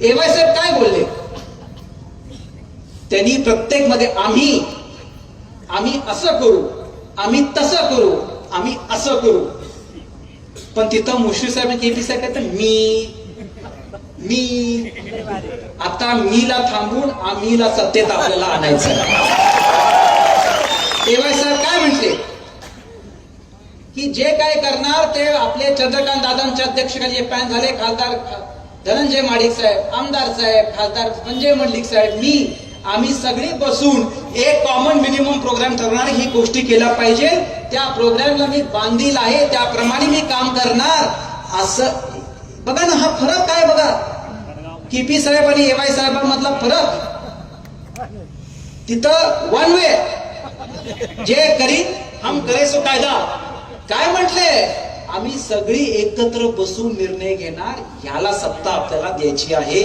एवाय साहेब काय बोलले? त्यांनी प्रत्येकमध्ये आम्ही आम्ही असं करू आम्ही तसं करू आम्ही असं करू. पण तिथं मुश्री साहेब केपी साहेब तर मी मी. आता मीला थांबून आम्हीला सत्तेत आपल्याला आणायचं तेव्हा साहेब काय म्हटले? की जे काय करणार ते आपले चंद्रकांत दादांच्या अध्यक्षतेखाली पॅन झाले खासदार धनंजय माडिक साहेब आमदार साहेब खासदार संजय मंडलिक साहेब मी आम्ही सगळी बसून एक कॉमन मिनिमम प्रोग्राम ठरवणार ही गोष्टी केल्या पाहिजे. त्या प्रोग्रामला मी बांधील आहे त्याप्रमाणे मी काम करणार. असं बघा ना हा फरक काय बघा? केपी साहेब आणि एवाय साहेबांमधला फरक. तिथं वन वे जे करी हम करे सो कायदा. काय म्हटले? आम्ही सगळी एकत्र बसून निर्णय घेणार ह्याला सत्ता आपल्याला द्यायची आहे.